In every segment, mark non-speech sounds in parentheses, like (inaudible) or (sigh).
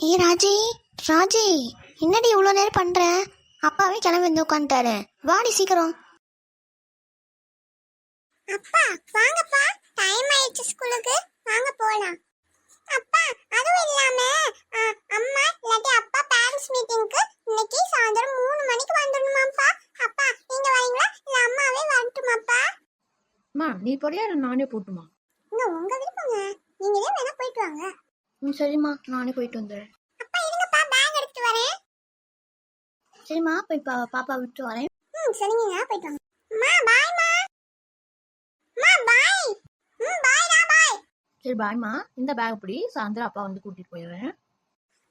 ஏ ராஜி? ராஜி என்னடி இவ்வளோ நேரம் பண்ற? அப்பாவே கிளம்பி வந்து உட்காந்துட்டாரு வாடி சீக்கிரம். அப்பா வாங்கப்பா. டைம் ஆயிடுச்சு ஸ்கூலுக்கு. வாங்க போலாம். அப்பா அதுவும் இல்லாம ஆ, அம்மா இல்லாட்டி அப்பா பேரண்ட்ஸ் மீட்டிங்க்கு இன்னைக்கு சாயந்தரம் மூணு மணிக்கு வந்துடணுமாப்பா அப்பா நீங்க வரீங்களா? இல்ல அம்மாவே வரட்டுமாப்பா? அம்மா நீ போறியா இல்லை நானே போட்டுமா? இங்க உங்க விருப்பங்க. நீங்களே வேணா போயிட்டு வாங்க. ம் சரிம்மா நானே போயிட்டு வந்துடுறேன். சரிம்மா போய் பா பாப்பா விட்டு வரேன். ம் சரிங்க போயிட்டு வாங்க. அம்மா பாய்மா அம்மா பாய் ம் பாய்டா பாய் சரி பாய்மா இந்த பேக் பிடி சாயந்தரம் அப்பா வந்து கூட்டிட்டு போயிடுறேன்.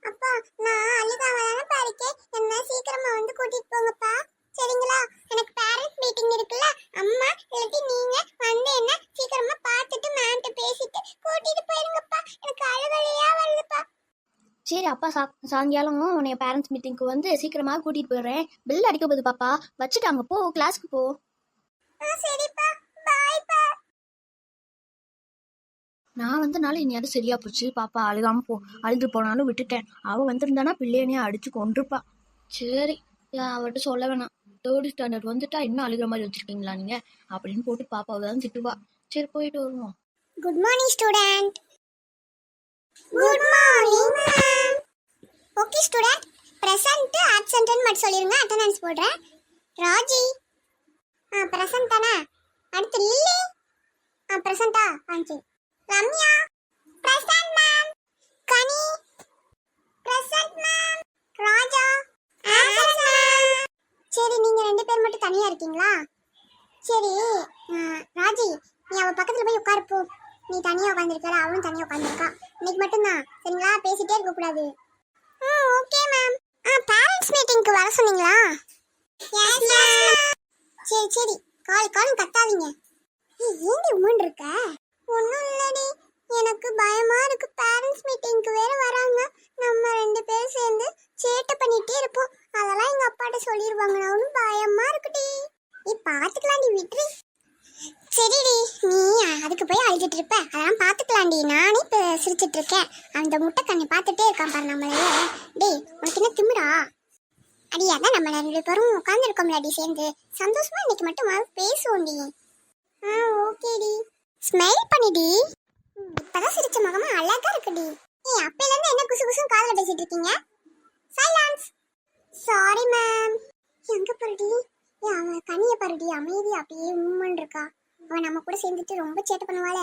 அப்பா நான் அழுகாம தானப்பா இருக்கேன் என்ன சீக்கிரமா வந்து கூட்டிட்டு போங்கப்பா. சரிங்களா? எனக்கு பேரண்ட்ஸ் மீட்டிங் இருக்குல்ல. அம்மா இல்லாட்டி நீங்க வந்து என்ன சீக்கிரமா பார்த்துட்டு மேம்கிட்ட பேசிட்டு கூட்டிட்டு சரி அப்பா சா சாயங்காலம் உன்னைய பேரண்ட்ஸ் மீட்டிங்க்கு வந்து சீக்கிரமாக கூட்டிகிட்டு போயிடுறேன். பெல் அடிக்க போகுது பாப்பா. வச்சுட்டாங்க போ கிளாஸ்க்கு போ. நான் வந்தனால இனியாவது சரியா போச்சு. பாப்பா அழுகாம போ. அழுது போனாலும் விட்டுட்டேன். அவ வந்திருந்தானா பிள்ளையனே அடிச்சு கொண்டிருப்பா சரி அவட்ட சொல்ல வேணாம். தேர்ட் ஸ்டாண்டர்ட் வந்துட்டா இன்னும் அழுகிற மாதிரி வச்சிருக்கீங்களா நீங்க? அப்படின்னு போட்டு பாப்பாவை தான் திட்டுவா. சரி போயிட்டு வருவோம். Good morning student good morning okay student present ஆப்சென்ட்னு மட்டும் சொல்லிருங்க. அட்டெண்டன்ஸ் போடுறேன். ராஜி. ஆ ப்ரெசன்ட் தானே? அடுத்து லில்லி. ஆ பிரசன்ட்டா ஆ? சரி Ramya. Present ma'am Kani. Present ma'am Raja. சரி நீங்க ரெண்டு பேர் மட்டும் தனியா இருக்கீங்களா? சரி ராஜி நீ அவ பக்கத்துல போய் உட்காரு போ. நீ தனியா உட்காந்துருக்கல அவளும் தனியா உட்காந்துருக்கா இன்னைக்கு மட்டும்தான். சரிங்களா? பேசிட்டே இருக்க கூடாது ம் ஓகே மேம் ஆ பேரண்ட்ஸ் மீட்டிங்க்கு வர சொன்னீங்களா? சரி சரி. கால் கால் கத்தாதீங்க ஏய், ஏண்டி உமன் இருக்க ஒன்றும் இல்லடி. எனக்கு பயமா இருக்கு. பேரண்ட்ஸ் மீட்டிங்க்கு வேற வராங்க. நம்ம ரெண்டு பேரும் சேர்ந்து சேட்டை பண்ணிட்டே இருப்போம். அதெல்லாம் எங்க அப்பாட்ட சொல்லிடுவாங்க நானும் பயமா இருக்குடி. நீ பாத்துக்கலாம்டி விட்டுரு சரிடி. நீ அதுக்கு போய் அழுதுட்டு இருப்ப. அதெல்லாம் பாத்துக்கலாம்டி. நானே இப்ப சிரிச்சிட்டு இருக்கேன். அந்த முட்டை கண்ணை பார்த்துட்டே இருக்கான் பாரு நம்மளையே டேய் உனக்கு என்ன திமிரா அடி அதான் நம்ம ரெண்டு பேரும் உட்காந்துருக்கோம்லடி சேர்ந்து. சந்தோஷமா இன்னைக்கு மட்டும் வா, பேசுவோம்டி ஆ ஓகேடி ஸ்மைல் பண்ணிடி இப்பதான் சிரிச்ச முகமா அழகா இருக்குடி ஏய் அப்பையில இருந்து என்ன குசு குசுன்னு காதுல பேசிட்டு இருக்கீங்க? சைலன்ஸ் சாரி மேம் எங்க பருடி ஏய் அவன் கனிய பருடி அமைதி அப்படியே உம்மன் இருக்கா. அவன் நம்ம கூட சேர்ந்துட்டு ரொம்ப சேட்டை பண்ணுவாள.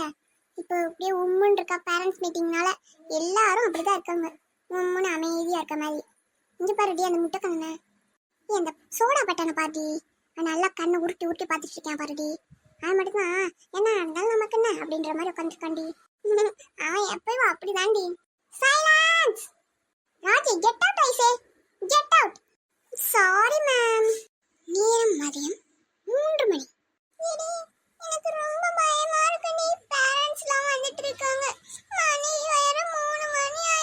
இப்போ அப்படியே உம்மன் இருக்கா பேரண்ட்ஸ் மீட்டிங்னால எல்லாரும் அப்படிதான் இருக்காங்க. உம்முன்னு அமைதியா இருக்க மாதிரி. இங்கே பாருடி அந்த முட்டை கண்ணனை அந்த சோடா பட்டனை பாட்டி அவன் நல்லா கண்ணை உருட்டி உருட்டி பார்த்துட்டு இருக்கேன் பாருடி. அவன் மட்டும்தான் என்ன இருந்தாலும் நமக்கு என்ன? அப்படின்ற மாதிரி உட்காந்துருக்காண்டி அவன் எப்பயும் அப்படிதான்டி. Silence Raji get out I say. Get out sorry ma'am நேரம் மதியம் மூன்று மணி. எனக்கு ரொம்ப பயமா இருக்குடி பேரண்ட்ஸ்லாம் வந்துட்டு இருக்காங்க. மணி வேற மூணு மணி ஆயிடுச்சு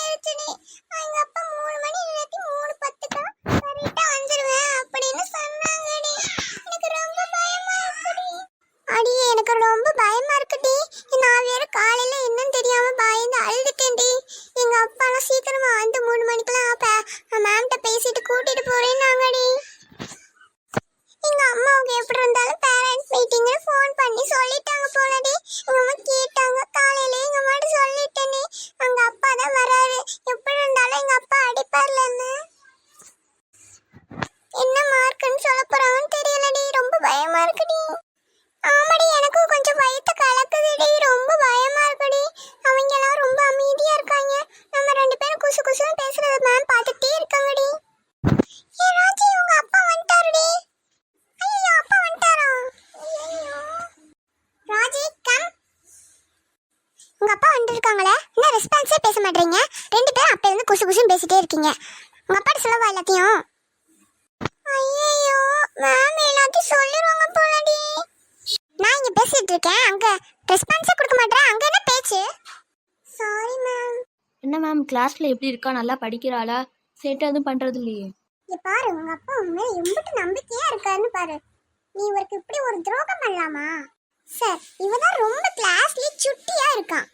உங்க அப்பா வந்துருக்காங்களே? என்ன ரெஸ்பான்ஸே பேச மாட்டீங்க ரெண்டு பேரும் அப்ப இருந்து குசு குசுன்னு பேசிட்டே இருக்கீங்க. உங்க அப்பாட்ட சொல்லவா எல்லாத்தையும்? ஐயோ மேம் எல்லாத்தையும் சொல்லிடுவாங்க போலடி. நான் இங்க பேசிட்டு இருக்கேன். அங்க ரெஸ்பான்ஸே கொடுக்க மாட்டேன் அங்க என்ன பேச்சு? சாரி மேம் என்ன மேம் கிளாஸ்ல எப்படி இருக்கா? நல்லா படிக்கிறாளா? சேட்டை எதுவும் பண்றது இல்லையே. இங்க பாரு உங்க அப்பா உன் மேல எம்பிட்டு நம்பிக்கையா இருக்காருன்னு பாரு. நீ இவருக்கு இப்படி ஒரு துரோகம் பண்ணலாமா? சார் இவதான் ரொம்ப கிளாஸ்லயே சுட்டியா இருக்கான்.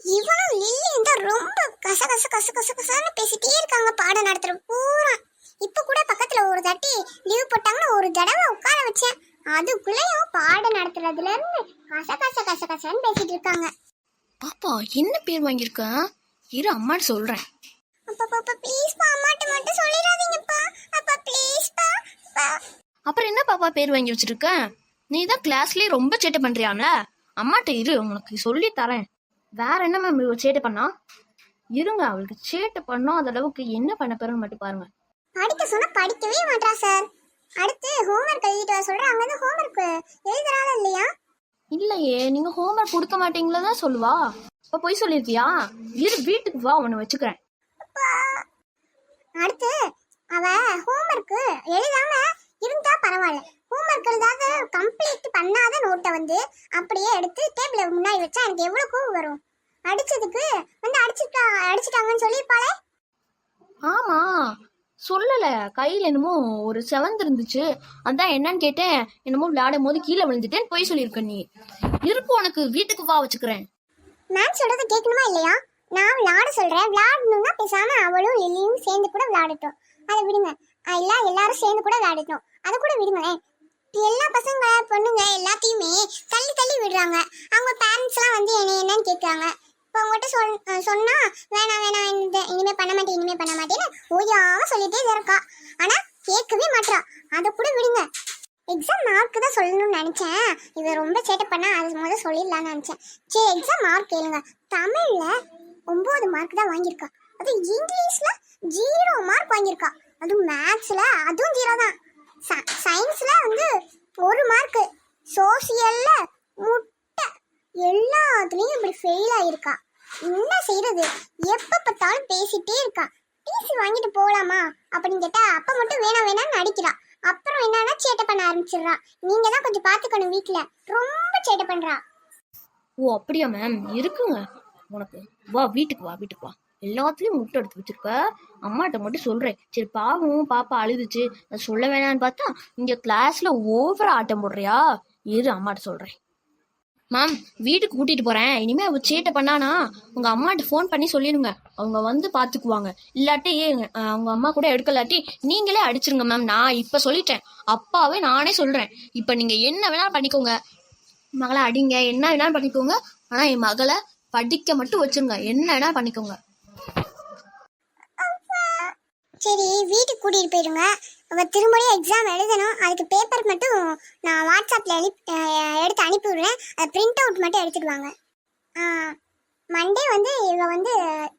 இவனும் லில்லியும் தான் ரொம்ப கச கச கச கச கசன்னு பேசிட்டே இருக்காங்க. பாடம் நடத்துற பூரா. இப்ப கூட பக்கத்துல ஒரு தாட்டி லீவ் போட்டாங்கன்னா ஒரு தடவை உட்கார வச்சேன். அதுக்குள்ளேயும் பாடம் நடத்துறதுல இருந்து கச கச கச கசன்னு பேசிட்டு இருக்காங்க. பாப்பா என்ன பேர் வாங்கியிருக்க? இரு அம்மான்னு சொல்றேன். அப்பா அப்பா ப்ளீஸ்ப்பா அம்மாட்ட மட்டும் சொல்லிடாதீங்கப்பா. அப்பா ப்ளீஸ்ப்பா அப்பா அப்புறம் என்ன பாப்பா பேர் வாங்கி வச்சிருக்க? நீ தான் கிளாஸ்லயே ரொம்ப சேட்டை பண்றியாம்ல? அம்மாட்ட இரு உனக்கு சொல்லி தரேன். வேற என்ன மேம் சேட்டை பண்ணா? இருங்க அவளுக்கு சேட்டை பண்ணாத அளவுக்கு என்ன பண்ண போறேன்னு மட்டும் பாருங்க. படிக்க சொன்னா படிக்கவே மாட்டா சார் அடுத்து ஹோம்ஒர்க் எழுதிட்டு வர சொல்றேன் அங்க இருந்து ஹோம்ஒர்க் எழுதுறாளா இல்லையா? இல்லையே நீங்க ஹோம்ஒர்க் கொடுக்க மாட்டீங்களா தான் சொல்லுவா. இப்ப போய் சொல்லிருக்கியா? இரு வீட்டுக்கு வா உன்னை வச்சுக்கிறேன். அடுத்து அவ ஹோம்ஒர்க் எழுதாம இருந்தா பரவாயில்ல. ஹோம்ஒர்க் எழுதாத கம்ப்ளீட் பண்ணாத நோட்டை வந்து அப்படியே எடுத்து டேபிள் முன்னாடி வச்சா எனக்கு எவ்வளவு கோவம் வரும். அடிச்சதுக்கு வந்து அடிச்சுட்டா அடிச்சிட்டாங்கன்னு சொல்லியிருப்பாளே? ஆமா. சொல்லல. கையில என்னமோ ஒரு செவந்து இருந்துச்சு. அதான் என்னன்னு கேட்டேன். என்னமோ விளையாடும் போது கீழே விழுந்துட்டேன்னு போய் சொல்லியிருக்க நீ. இருக்கு உனக்கு வீட்டுக்கு வா வச்சுக்கிறேன். மேம் சொல்றத கேட்கணுமா இல்லையா? நான் விளையாட சொல்றேன். விளையாடணும்னா பேசாம அவளும் லில்லியும் சேர்ந்து கூட விளையாடட்டும். அதை விடுங்க. இல்ல எல்லாரும் சேர்ந்து கூட விளையாடட்டும். அதை கூட விடுங்களேன். எல்லா பசங்க பொண்ணுங்க எல்லாத்தையுமே தள்ளி தள்ளி விடுறாங்க. அவங்க பேரண்ட்ஸ் எல்லாம் வந்து என்ன என்னன்னு கேட்கறாங்க. இப்போ உங்ககிட்ட சொல் சொன்னால் சொன்னா வேணாம் வேணாம் இனிமே பண்ண மாட்டேன் இனிமே பண்ண மாட்டேன்னு ஓயாம சொல்லிட்டே இருக்கா. ஆனா கேட்கவே மாட்றா. அதை கூட விடுங்க. எக்ஸாம் மார்க் தான் சொல்லணும்னு நினச்சேன். இவன் ரொம்ப சேட்டை பண்ணா அது முதல்ல சொல்லிடலாம்னு நினச்சேன். சரி எக்ஸாம் மார்க் கேளுங்க. தமிழில் ஒம்பது மார்க் தான் வாங்கியிருக்கா. அது இங்கிலீஷில் ஜீரோ மார்க் வாங்கியிருக்கா. அதுவும் மேத்ஸில் அதுவும் ஜீரோ தான். சயின்ஸில் வந்து ஒரு மார்க்கு சோசியலில் முட்டை. எல்லாத்துலேயும் இப்படி ஃபெயில் ஆகியிருக்கா என்ன செய்யறது எப்ப பார்த்தாலும் பேசிட்டே இருக்கா. டிசி வாங்கிட்டு போலாமா? அப்படின்னு கேட்டா அப்ப மட்டும் வேணாம் வேணாம்னு நடிக்கிறா. அப்புறம் என்னன்னா சேட்டை பண்ண ஆரம்பிச்சிடுறா. நீங்க தான் கொஞ்சம் பாத்துக்கணும் வீட்டுல ரொம்ப சேட்டை பண்றா. ஓ அப்படியா மேம் இருக்குங்க. உனக்கு. வா வீட்டுக்கு வா வீட்டுக்கு வா. எல்லாத்துலயும் முட்டை எடுத்து வச்சிருக்க. அம்மாட்ட மட்டும் சொல்றேன். சரி பாவம் பாப்பா அழுதுச்சு. நான் சொல்ல வேணாம்னு பார்த்தா இங்க கிளாஸ்ல ஓவரா ஆட்டம் போடுறியா? இரு அம்மாட்ட சொல்றேன். மேம் வீட்டுக்கு கூட்டிட்டு போறேன். இனிமே அவ சேட்டை பண்ணானா? உங்க அம்மாட்ட ஃபோன் பண்ணி சொல்லிடுங்க அவங்க வந்து பாத்துக்குவாங்க. இல்லாட்டி அவங்க அம்மா கூட எடுக்கலாட்டி நீங்களே அடிச்சிருங்க மேம். நான் இப்ப சொல்லிட்டேன். அப்பாவே நானே சொல்றேன். இப்ப நீங்க என்ன வேணாலும் பண்ணிக்கோங்க. மகளை அடிங்க. என்ன வேணாலும் பண்ணிக்கோங்க. ஆனா என் மகளை படிக்க மட்டும் வச்சிருங்க. என்ன வேணா பண்ணிக்கோங்க. சரி வீட்டுக்கு கூட்டிட்டு போயிடுங்க அவ திரும்பவும் எக்ஸாம் எழுதணும். அதுக்கு பேப்பர் மட்டும் நான் வாட்ஸ்அப்பில் எழு எடுத்து அனுப்பி விடுறேன் அதை பிரிண்ட் அவுட் மட்டும் எடுத்துடுவாங்க. மண்டே வந்து இவ வந்து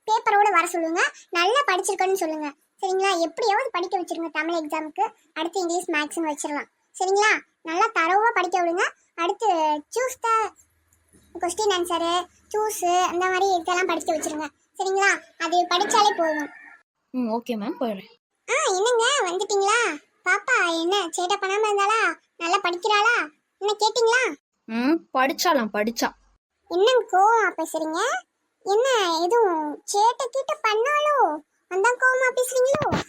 பேப்பரோடு வர சொல்லுங்க. நல்லா படிச்சிருக்கணும்னு சொல்லுங்க. சரிங்களா? எப்படியாவது படிக்க வச்சிருங்க தமிழ் எக்ஸாமுக்கு அடுத்து இங்கிலீஷ் மேக்ஸ்னு வச்சிடலாம். சரிங்களா? நல்லா தரவாக படிக்க விடுங்க. அடுத்து choose the question answer choose அந்த மாதிரி இதெல்லாம் படிக்க வச்சிருங்க. சரிங்களா? அது படித்தாலே போதும். ம் ஓகே மேம் போயிடுறேன். ஆ என்னங்க? வந்துட்டீங்களா? பாப்பா என்ன சேட்டை பண்ணாம இருந்தாளா? நல்லா படிக்கிறாளா? என்ன கேட்டிங்களா? ம் படிச்சாலாம் படிச்சா. என்னங்க கோவமா பேசுறீங்க? என்ன எதுவும் சேட்டை கீட்ட பண்ணாலோ அந்த கோவமா பேசுறீங்களோ?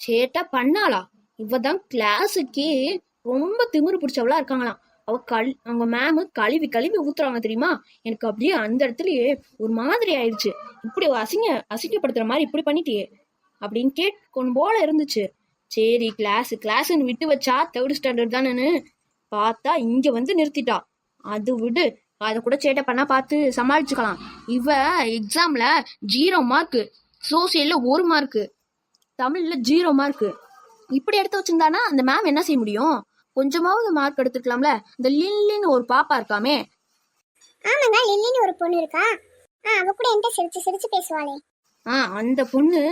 சேட்டா பண்ணாளா? இவ தான் கிளாஸுக்கே ரொம்ப திமிரு பிடிச்சவளா இருக்காங்களாம். அவ கல் அவங்க மேமு கழுவி கழுவி ஊத்துறாங்க தெரியுமா? எனக்கு அப்படியே அந்த இடத்துலயே ஒரு மாதிரி ஆயிடுச்சு. இப்படி அசிங்க அசிங்கப்படுத்துற மாதிரி இப்படி பண்ணிட்டியே. அப்படின்னு கேட்கணும் போல இருந்துச்சு. சரி கிளாஸ் கிளாஸ்ன்னு விட்டு வச்சா தேர்ட் ஸ்டாண்டர்ட் தானேன்னு பார்த்தா இங்க வந்து நிறுத்திட்டா. அது விடு அதை கூட சேட்டை பண்ணா பார்த்து சமாளிச்சுக்கலாம். இவ எக்ஸாம்ல ஜீரோ மார்க்கு சோசியல்ல ஒரு மார்க்கு தமிழ்ல ஜீரோ மார்க்கு இப்படி எடுத்து வச்சிருந்தானா அந்த மேம் என்ன செய்ய முடியும்? கொஞ்சமாவது மார்க் எடுத்துக்கலாம்ல இந்த லில்லின்னு ஒரு பாப்பா இருக்காமே. ஆமாங்க லில்லின்னு ஒரு பொண்ணு இருக்கா? ஆ அவ கூட என்கிட்ட சிரிச்சு சிரிச்சு பேசுவாளே. ஆ அந்த பொண்ணு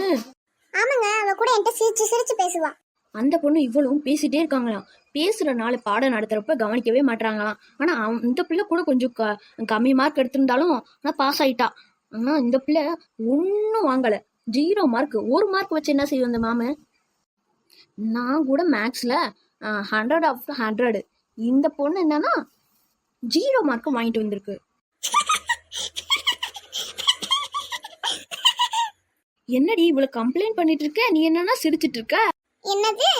ஆமாங்க அவ கூட என்கிட்ட சிரிச்சு சிரிச்சு பேசுவா. அந்த பொண்ணு இவ்வளவும் பேசிட்டே இருக்காங்களாம். பேசுற நாள் பாடம் நடத்துறப்ப கவனிக்கவே மாட்றாங்களாம். ஆனா அவன் இந்த பிள்ளை கூட கொஞ்சம் க- கம்மி மார்க் எடுத்திருந்தாலும் ஆனா பாஸ் ஆயிட்டா. ஆனா இந்த பிள்ளை ஒன்னும் வாங்கல. ஜீரோ மார்க் ஒரு மார்க் வச்சு என்ன செய்யும் அந்த மாமு? நான் கூட மேக்ஸ்ல ஹண்ட்ரட் ஆஃப் ஹண்ட்ரட் இந்த பொண்ணு என்னன்னா ஜீரோ மார்க் வாங்கிட்டு வந்திருக்கு. (laughs) என்னடி இவ்வளவு கம்ப்ளைண்ட் பண்ணிட்டு இருக்க? நீ என்னன்னா சிரிச்சிட்டு இருக்க? என்னது?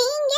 நீங்க